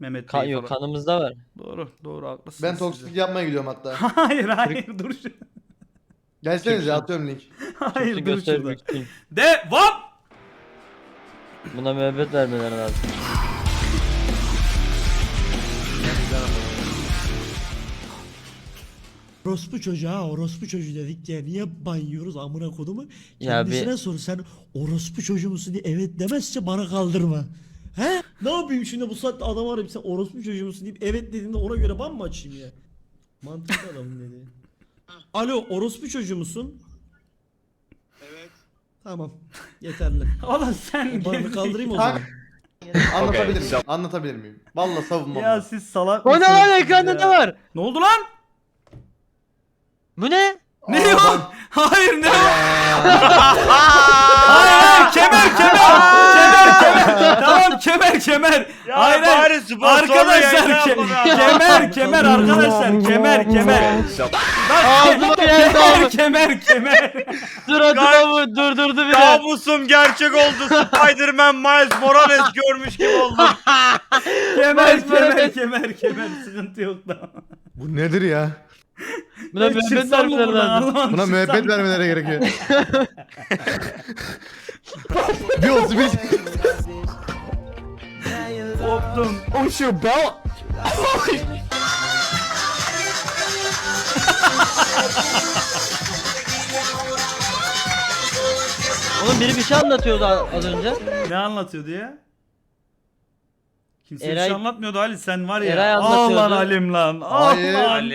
Mehmet Kan Bey yok falan. kanımızda var. Doğru doğru haklısınız. Ben toksik yapmaya gidiyorum hatta. hayır hayır dur. şu- Gelsenize atıyorum link. Hayır dur göster şurada. Devam. Buna müebbet vermeleri lazım. Orospu çocuğu ha orospu çocuğu dedik diye niye banıyoruz amına kodumu? Ya bir- Kendisine sor sen orospu çocuğu musun diye evet demezse bana kaldırma. He? Ne yapayım şimdi bu saatte adam arayıp sen orospu çocuğu musun deyip evet dediğinde ona göre ban mı açayım ya? Mantıklı adamın dediği. Alo orospu çocuğu musun? Evet. Tamam. Yeterli. Oğlum sen Banı geri- kaldırayım o zaman. Anlatabilir miyim? Anlatabilir miyim? Valla savunmam. Ya siz salak O ne mısınız lan siz ekranda ya? ne var? Ne oldu lan? Bu ne? Ne Aa, o? Hayır ne hayır hayır kemer kemer. kemer kemer. Tamam kemer kemer. Ya hayır bari hayır. yayında Arkadaşlar yapalım ke- ya. kemer kemer arkadaşlar kemer kemer. Ağzıma geldi kemer abi. kemer kemer. Suratına bu durdurdu bir de. Kabusum gerçek oldu. Spider-Man Miles Morales görmüş gibi oldum. kemer kemer kemer kemer sıkıntı yok da. Bu nedir ya? Buna müebbet çıksam mı vermeleri buradan lazım. Buna Çıksam müebbet mı? vermeleri gerekiyor. bir olsun bir. Koptum. Oğlum biri bir şey anlatıyordu az önce. Ne anlatıyordu ya? Kimse bir Eray- şey anlatmıyordu Ali sen var ya. Eray Allah anlatıyordu. Alim lan. Hayır. Allah. Ali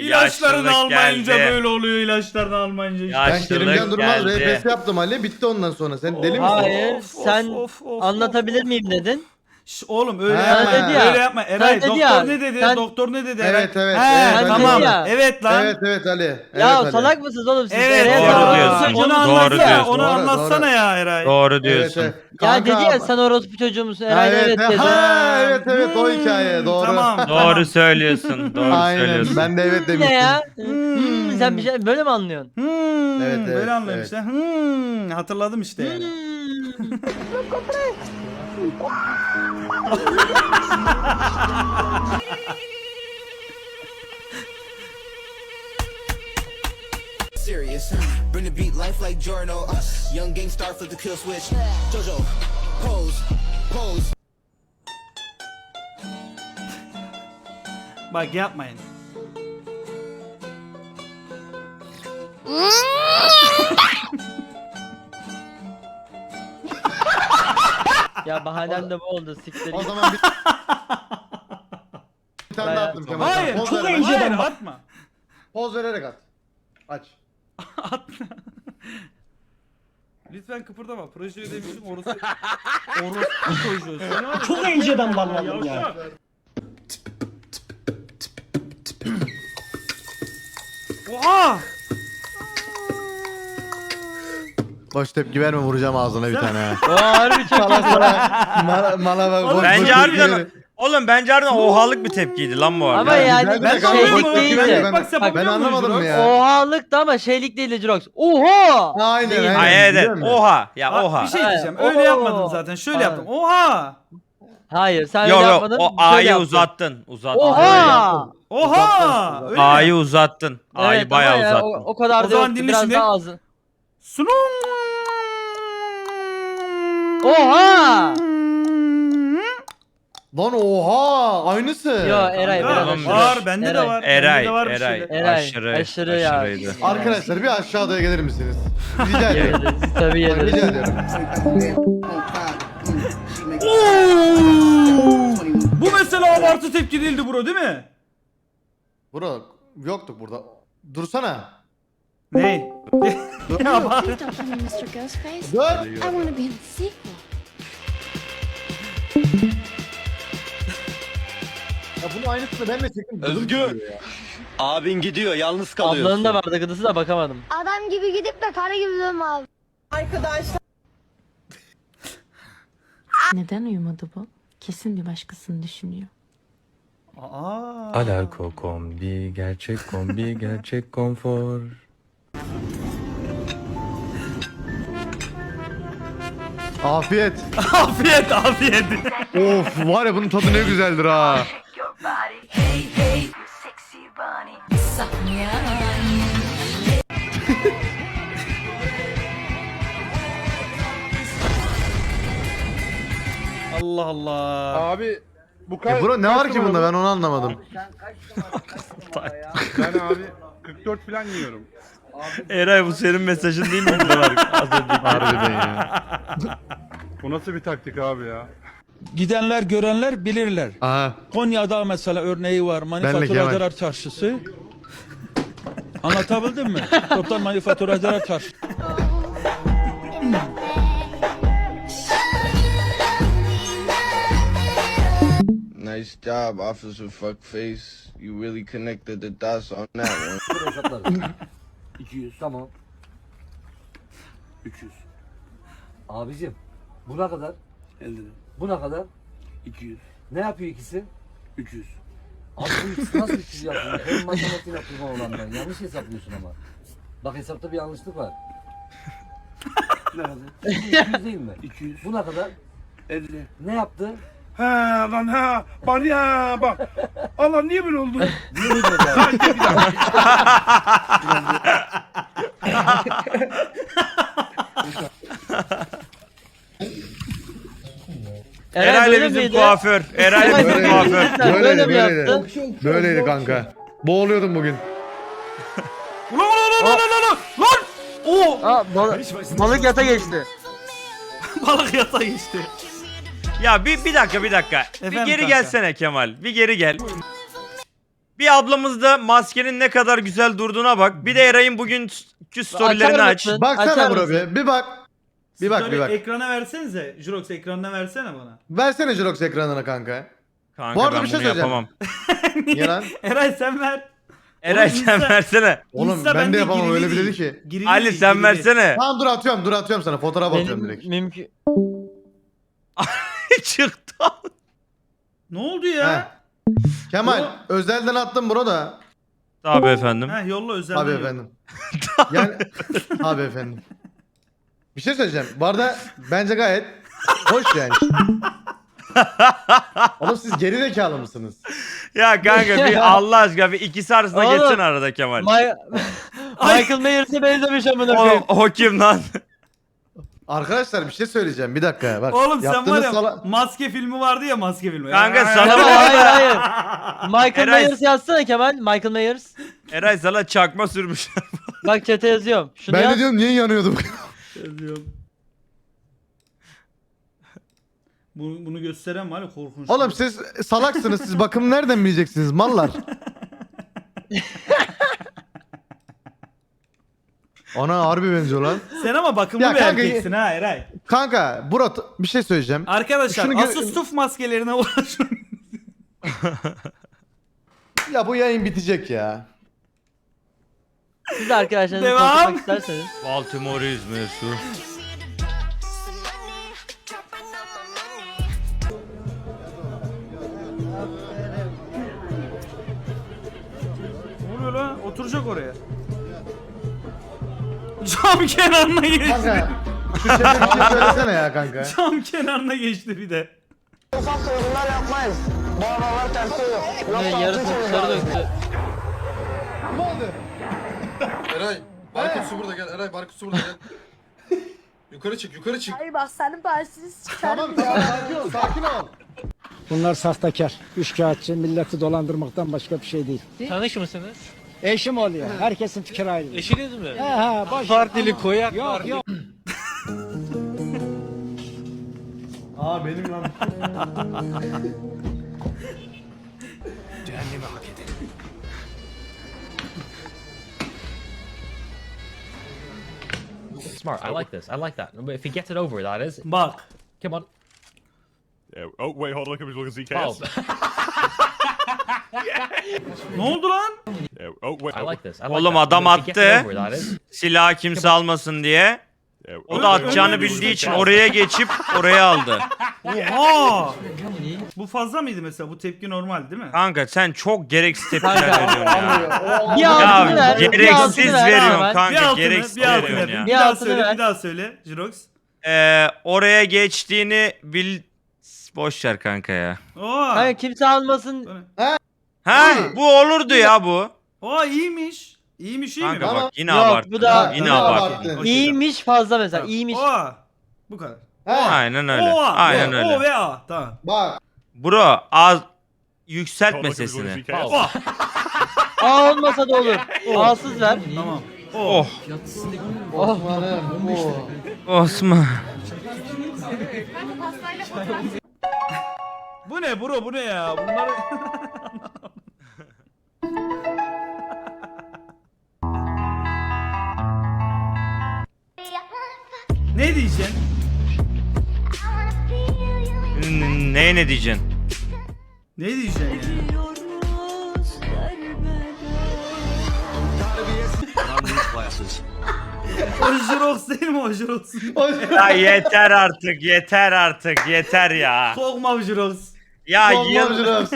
İlaçlarını yaşlılık almayınca geldi. böyle oluyor ilaçlarını almayınca. işte. Ben Yaşlılık Kerimcan Durmaz geldi. RPS yaptım Ali. Bitti ondan sonra. Sen deli misin? Hayır Of, of, sen of, of, anlatabilir of. miyim dedin. Şş, oğlum öyle Ha. yapma. Sen dedi ya. Öyle yapma. Eray dedi doktor ya, ne dedi? sen- Doktor ne dedi? Evet, Eray? evet, He, evet, Sen tamam. dedi ya. Evet lan. Evet evet Ali. Evet, ya Ali. salak mısınız oğlum siz? Evet, Nereye doğru diyorsun. mısınız? Onu Doğru anlatsana. diyorsun. Onu Doğru, anlatsana doğru. ya Eray. Doğru Evet, diyorsun. evet. Ya Kanka, dedi ya sen orospu çocuğu musun? Eray da Evet, evet dedi. ha, evet evet o hikaye Hmm, doğru. Tamam. Doğru söylüyorsun. Doğru Aynen söylüyorsun. ben de evet Ne demiştim. ya? Hmm. Hmm, sen bir şey böyle mi anlıyorsun? Hmm, Evet, evet, böyle anlıyorum evet. işte. Hmm, hatırladım işte yani. Hmm. serious. Bring the beat life like Jorno. Uh, young gang star flip the kill switch. Jojo, pose, pose. Bak yapmayın. Ya bahanem de bu oldu siktir. O git. zaman bir... bir tane daha attım Kemal. Hayır, Poz çok vererek- Hayır, atma. Poz vererek at. Aç. Atma. Lütfen kıpırdama. Proje ödemişim orası. Orası çocuğu. Sen var ya- Çok önceden banladım ya. Yavşak. Oha! Boş tepki verme vuracağım ağzına bir tane. ha. O harbi çok Mala sana. Mala, mala bak. Boş Bence tepki harbiden oğlum bence harbiden ohalık bir tepkiydi lan bu arada. Ama yani de kanka, şeylik boş tepki değildi. verme. Bak, Ben, muyuz anlamadım Jirox? ya. Ohalık da ama şeylik değildi Jirox. Oha! Aynen aynen. Ay evet Biliyor evet. musun? Oha. Ya Bak, oha. Bir şey diyeceğim. Öyle yapmadım zaten. Şöyle yaptım. Oha! Hayır sen Yok öyle yok yapmadın. o şöyle A'yı yaptın. uzattın. Uzattın. Oha! Oha! Öyle? A'yı uzattın. A'yı Evet, bayağı ama ya, uzattın. O, o kadar O da zaman dinle Biraz şimdi. daha azı. Sunum. Oha! Lan oha aynısı. Yo Eray Kanka, biraz aşırı. Var bende de Eray. var. Eray, bende de var bir Eray. şeyler. Eray, Aşırı, aşırı ya. aşırıydı. Arkadaşlar bir aşağıya gelir misiniz? Rica ediyorum. Tabii Rica geliriz. ediyorum. Bu mesela abartı tepki değildi bro değil mi? Bro yoktuk burada. Dursana. Ne? ya bak. Please don't call me Mr. Ghostface. Dur. I want to be in the sequel. Ya bunun aynısını ben de çektim. Özgür. Abin gidiyor yalnız kalıyorsun. Ablanın da vardı gıdısı da bakamadım. Adam gibi gidip de kara gibi dönme abi. Neden uyumadı bu? Kesin bir başkasını düşünüyor. Aa. Alako kombi, gerçek kombi, gerçek konfor. Afiyet. afiyet afiyet. Of var ya bunun tadı ne güzeldir ha. Allah Allah. Abi bu E bro ne var ki bunda ben onu anlamadım. Ben abi 44 falan yiyorum. Eray bu senin mesajın değil mi? Harbiden ya. Bu nasıl bir taktik abi ya? Gidenler görenler bilirler. Aha. Konya'da mesela örneği var. Manifaturacılar Çarşısı. Anlatabildim mi? Toptan Manifaturacılar Çarşısı. Nice job, officer fuckface. You really connected the dots on that one. 200 tamam. 300. Abicim bu ne kadar? 50 Bu ne kadar? 200. Ne yapıyor ikisi? 300. Abi bu ikisi nasıl 300 yapıyor? Hem matematiğine kurban olan ben. Yanlış hesaplıyorsun ama. Bak hesapta bir yanlışlık var. ne kadar? 200 değil mi? 200. Bu ne kadar? 50. Ne yaptı? ha lan ha. Bani ha bak. Allah niye böyle oldu? Niye böyle oldu? Eray böyle ile bizim kuaför. Eray ile bizim Böyleydi. kuaför. Böyle Böyleydi mi böyleydi. Böyleydi kanka. Boğuluyordum bugün. Ulan ulan ulan ulan ulan lan! Oo! Aa, balık yata geçti. Balık yata geçti. Ya bir, bir dakika bir dakika. bir Efendim geri kanka? gelsene Kemal. Bir geri gel. Bir ablamız da maskenin ne kadar güzel durduğuna bak. Bir de Eray'ın bugünkü storylerini aç. mısın? Baksana Açar bro mısın? bir. Bir bak. Bir bak bir bak. Ekrana versenize. Jurox ekranına versene bana. Versene Jirox ekranına kanka. Kanka Bu arada ben bir şey bunu söyleyeceğim. yapamam. Niye lan? Eray sen ver. Eray Oğlum sen Insta- versene. Oğlum Insta ben de yapamam girili öyle bir değil. dedi ki. Girili Ali değil, sen girili. versene. Tamam dur atıyorum dur atıyorum sana fotoğraf atıyorum direkt. Mümkün. Çıktı. Ne oldu ya? Kemal Bro. özelden attım bro da. Tabii efendim. Ha yolla özelden Abi efendim. yani abi efendim. Bir şey söyleyeceğim. Bu arada bence gayet hoş yani. Oğlum siz geri zekalı mısınız? Ya kanka bir Allah aşkına bir ikisi arasında Oğlum. geçsene arada Kemal. Ma- Michael Myers'e benzemiş amına O, koyayım. o kim lan? Arkadaşlar bir şey söyleyeceğim. Bir dakika bak. Oğlum sen var Yaptığınız ya sala- maske filmi vardı ya maske filmi. Kanka sana Kemal hayır hayır. Michael Eray- Myers yazsana Kemal. Michael Myers. Eray sana çakma sürmüş. Bak chat'e yazıyorum. Şunu Ben yaz. de diyorum niye yanıyordum? Yazıyorum. Bunu, bunu gösteren var ya korkunç. Oğlum siz salaksınız. Siz bakım nereden bileceksiniz mallar? Ana harbi benziyor lan. Sen ama bakımlı Ya bir kanka- erkeksin ha Eray. Kanka Burat bir şey söyleyeceğim. Arkadaşlar Şunu gö- Asus maskelerine ulaşın. Ya bu yayın bitecek ya. Siz de arkadaşlarınızla Devam. konuşmak isterseniz. Baltimore İzmir'si. ne oluyor lan? Oturacak oraya. Cam kenarına geçti. Kanka şu şey söylesene ya kanka. Cam kenarına geçti bir de. Ne yarısını dışarı döktü. Eray, Barkut su burada gel. Eray, Barkut su burada gel. yukarı çık, yukarı çık. Hayır bak senin parçası Tamam tamam sakin ol sakin ol. Bunlar sahtekar, üçkağıtçı, milleti dolandırmaktan başka bir şey değil. Tanış mısınız? Eşim oluyor. Herkesin fikri ayrı. Eşiniz mi? He he boş. Partili koyak Yok yok. Aa benim lan. Smart. I like this. I like that. If he gets it over, that is. Bak. Come on. Oh wait, hold on, look at me, look at Oh, Ne oldu lan? Oh wait. I like this. I like Oğlum that. adam If he gets it attı. over, that is. Silahı kimse almasın diye. O da Öyle- atacağını bildiği için oraya geçip oraya aldı. Oha! Bu fazla mıydı mesela? Bu tepki normal değil mi? Kanka sen çok gereksiz tepkiler veriyorsun ya. Bir Ya altını ver. bir gereksiz ver veriyorsun bir kanka altını, gereksiz bir altını. veriyorsun ya. Bir Bir daha altını söyle, ver. bir daha söyle. Jirox. Ee, oraya geçtiğini bil... Boş ver kanka ya. Oo. Hayır kimse almasın. Ha bu olurdu ya bu. Oo iyiymiş. İyiymiş iyi mi? Kanka bak yine Yok, abarttın. bu da- yine bu da abarttın. abarttı. Okey, İyiymiş fazla mesela. tamam. iyiymiş. Oo. Bu kadar. He. Aynen öyle. O, Aynen o, öyle. O ve A. Tamam. Bak. Bro az yükseltme sesini. O. A olmasa da olur. A'sız ver. Tamam. O. Oh Osman'ım. oo. Osman. Bu ne bro bu ne ya? Bunlar Neye ne diyeceksin? Ne diyeceksin ya? o Jirox değil mi o Jirox? Ya yeter artık yeter artık yeter ya. Sokma Jirox. Ya yıl, biraz.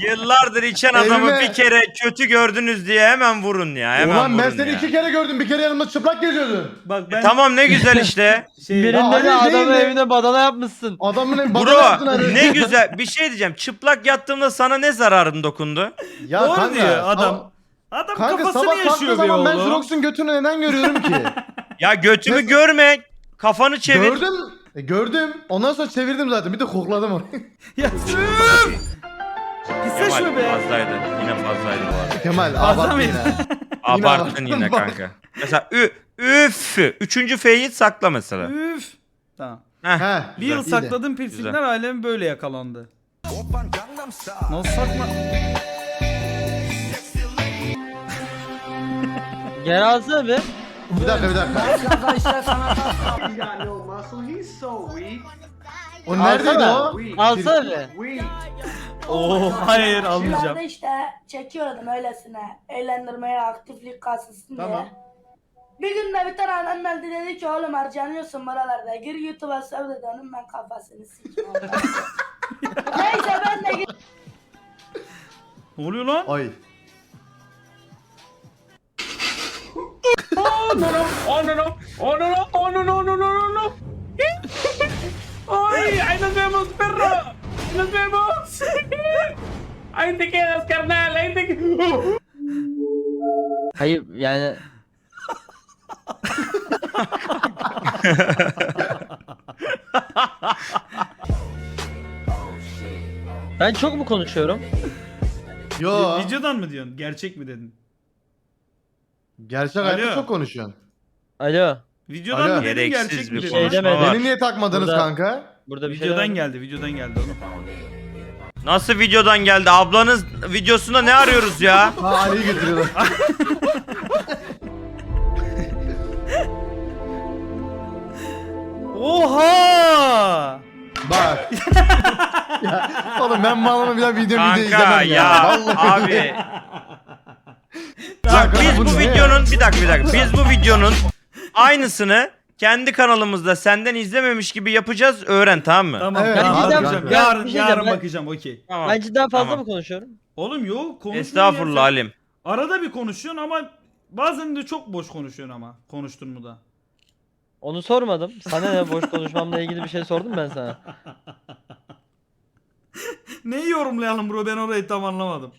Yıllardır içen adamı Evime- bir kere kötü gördünüz diye hemen vurun ya hemen Ulan ben vurun seni ya. iki kere gördüm. Bir kere yanımda çıplak geziyordun. Bak ben Tamam ne güzel işte. şey Ya Birinde de hayır, adamın değil de- evine badana yapmışsın. Adamın badana yaptın Bro ne güzel bir şey diyeceğim. Çıplak yattığımda sana ne zararım dokundu? Ya Doğru kanka, diyor adam. ama- Adam Kanka kafasını sabah kalktığı yaşıyor be zaman ben oğlum. Jirox'un götünü neden görüyorum ki? Ya götümü Mesela- görme. Kafanı çevir. gördüm. E, gördüm. Ondan sonra çevirdim zaten. Bir de kokladım onu. Ya Kemal şu be. fazlaydı. Yine fazlaydı bu arada. Kemal Fazla abarttın mıydı? Abarttın yine bak. kanka. Mesela ü, üf. Üçüncü F'yi sakla mesela. Üf. Tamam. Heh. He. Bir yıl iyiydi. sakladığım piercingler alem böyle yakalandı. Nasıl sakla? Geri alsana bir. Bir dakika bir dakika. O neredeydi Alsana. o? Alsana bir. Oo hayır almayacağım. işte çekiyordum öylesine. Eğlendirmeye aktiflik kasılsın Tamam. diye. Bir gün de bir tane adam geldi dedi ki oğlum harcanıyorsun buralarda. Gir YouTube'a sev dedi onun ben kafasını sikeyim. Neyse ben de gittim. Ne oluyor lan? Ay. ¡Ay! ¡Ahí nos vemos, perro! ¡Nos vemos! ¡Ahí te quedas, carnal! ¡Ahí te quedas! Hayır yani. ben çok mu konuşuyorum? Yo. Videodan mı diyorsun? Gerçek mi dedin? Gerçek hayatta Alo. çok konuşuyorsun. Alo. Videodan Alo. mı dedin Gereksiz gerçek mi bir dedin? Şey konuşma demedim. var. Beni niye takmadınız Burada- kanka? Burada bir şey Videodan var. geldi, videodan geldi oğlum. Nasıl videodan geldi? Ablanız videosunda ne arıyoruz ya? Ha Ali'yi getiriyorlar. Oha! Bak. ya, oğlum ben malımı bir daha video video Kanka izlemem ya. ya Vallahi. abi. Bak, biz bu ne? videonun bir dakika bir dakika. Biz bu videonun aynısını kendi kanalımızda senden izlememiş gibi yapacağız. Öğren tamam mı? Tamam, Evet, tamam. bakacağım. kanka. Yarın, Bir şey yarın diyeceğim, ben- bakacağım, okey. Tamam. Ben cidden fazla Tamam. mı konuşuyorum? Oğlum yok, konuşma. Estağfurullah Halim. Arada bir konuşuyorsun ama bazen de çok boş konuşuyorsun ama. Konuştun mu da. Onu sormadım. Sana ne boş konuşmamla ilgili bir şey sordum ben sana. Neyi yorumlayalım bro ben orayı tam anlamadım.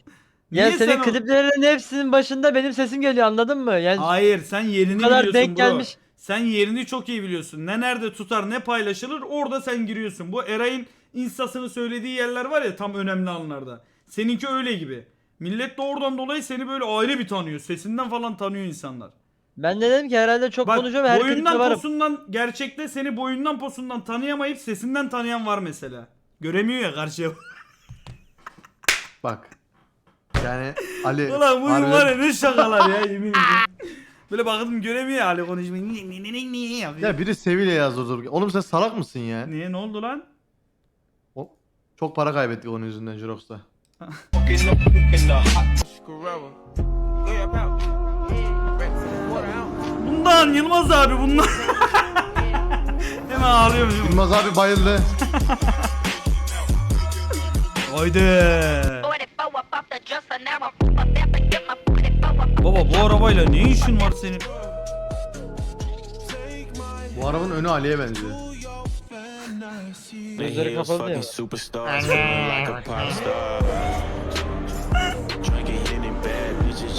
Ya Niye senin sen o- kliplerinin hepsinin başında benim sesim geliyor anladın mı? Yani Hayır sen yerini Bu kadar biliyorsun denk bro. gelmiş. Sen yerini çok iyi biliyorsun. Ne nerede tutar ne paylaşılır orada sen giriyorsun. Bu Eray'ın instasını söylediği yerler var ya tam önemli anlarda. Seninki öyle gibi. Millet de oradan dolayı seni böyle ayrı bir tanıyor. Sesinden falan tanıyor insanlar. ben de dedim ki herhalde çok Bak konuşuyorum her klipte boyundan varım. posundan gerçekte seni boyundan posundan tanıyamayıp sesinden tanıyan var mesela. Göremiyor ya karşıya. Bak. Yani Ali. Ulan bu harbiden- var ya ne şakalar ya yemin ederim. Böyle baktım göremiyor Ali konuşmayı. Niye niye niye niye yapıyor? Ya biri Sevilla yazdırdı. Oğlum sen salak mısın ya? Niye ne oldu lan? O- Çok para kaybettik onun yüzünden Jirox'ta. Bundan Yılmaz abi bundan. Hemen ağlıyorum. Yılmaz abi bayıldı. Haydi. Baba bu arabayla ne işin var senin? Bu arabanın önü Ali'ye benziyor. Gözleri kapalı ya.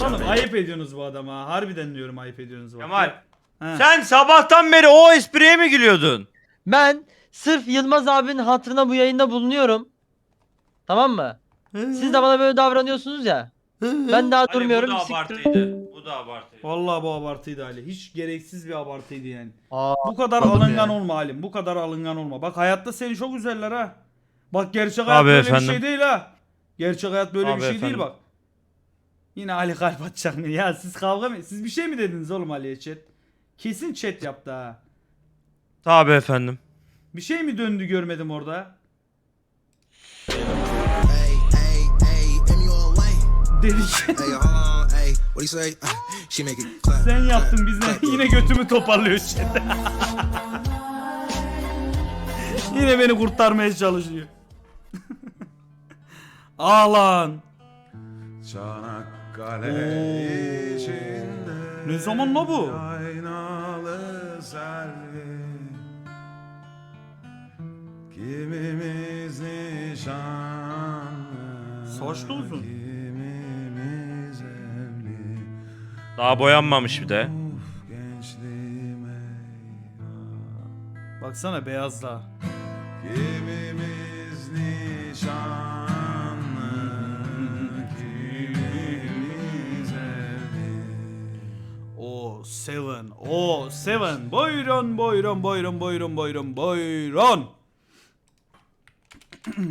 Oğlum ayıp ediyorsunuz bu adama. Harbiden diyorum ayıp ediyorsunuz bak. Kemal. He. Sen sabahtan beri o espriye mi gülüyordun? Ben sırf Yılmaz abinin hatırına bu yayında bulunuyorum. Tamam mı? Siz de bana böyle davranıyorsunuz ya. Ben daha durmuyorum. Ali, bu da siktir- abartıydı. Bu da abartıydı. Vallahi bu abartıydı Ali. Hiç gereksiz bir abartıydı yani. Aa, Bu kadar anladım alıngan ya. olma Halim. Bu kadar alıngan olma. Bak hayatta seni çok üzerler ha. Bak gerçek hayat Abi böyle bir efendim. şey değil ha. Gerçek hayat böyle Abi bir şey efendim. değil bak. Yine Ali kalp atacak ne? Ya siz kavga mı? Siz bir şey mi dediniz oğlum Ali'ye chat? Kesin chat yaptı ha. Tabii efendim. Bir şey mi döndü görmedim orada? Clap. Sen yaptın biz ne? Yine götümü toparlıyor chat. Yine beni kurtarmaya çalışıyor. Ağlan. Çanakkale Oo. içinde Ne zaman la bu? Aynalı selvi Kimimiz nişanlı Savaşta uzun. Daha boyanmamış bir de. Baksana beyazla. Kimimiz nişanlı Kimimiz evli O seven. O seven. Buyurun buyurun buyurun buyurun buyurun buyurun.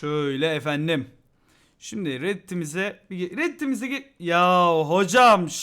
Şöyle efendim. Şimdi reddimize reddimize ge- ya hocam şu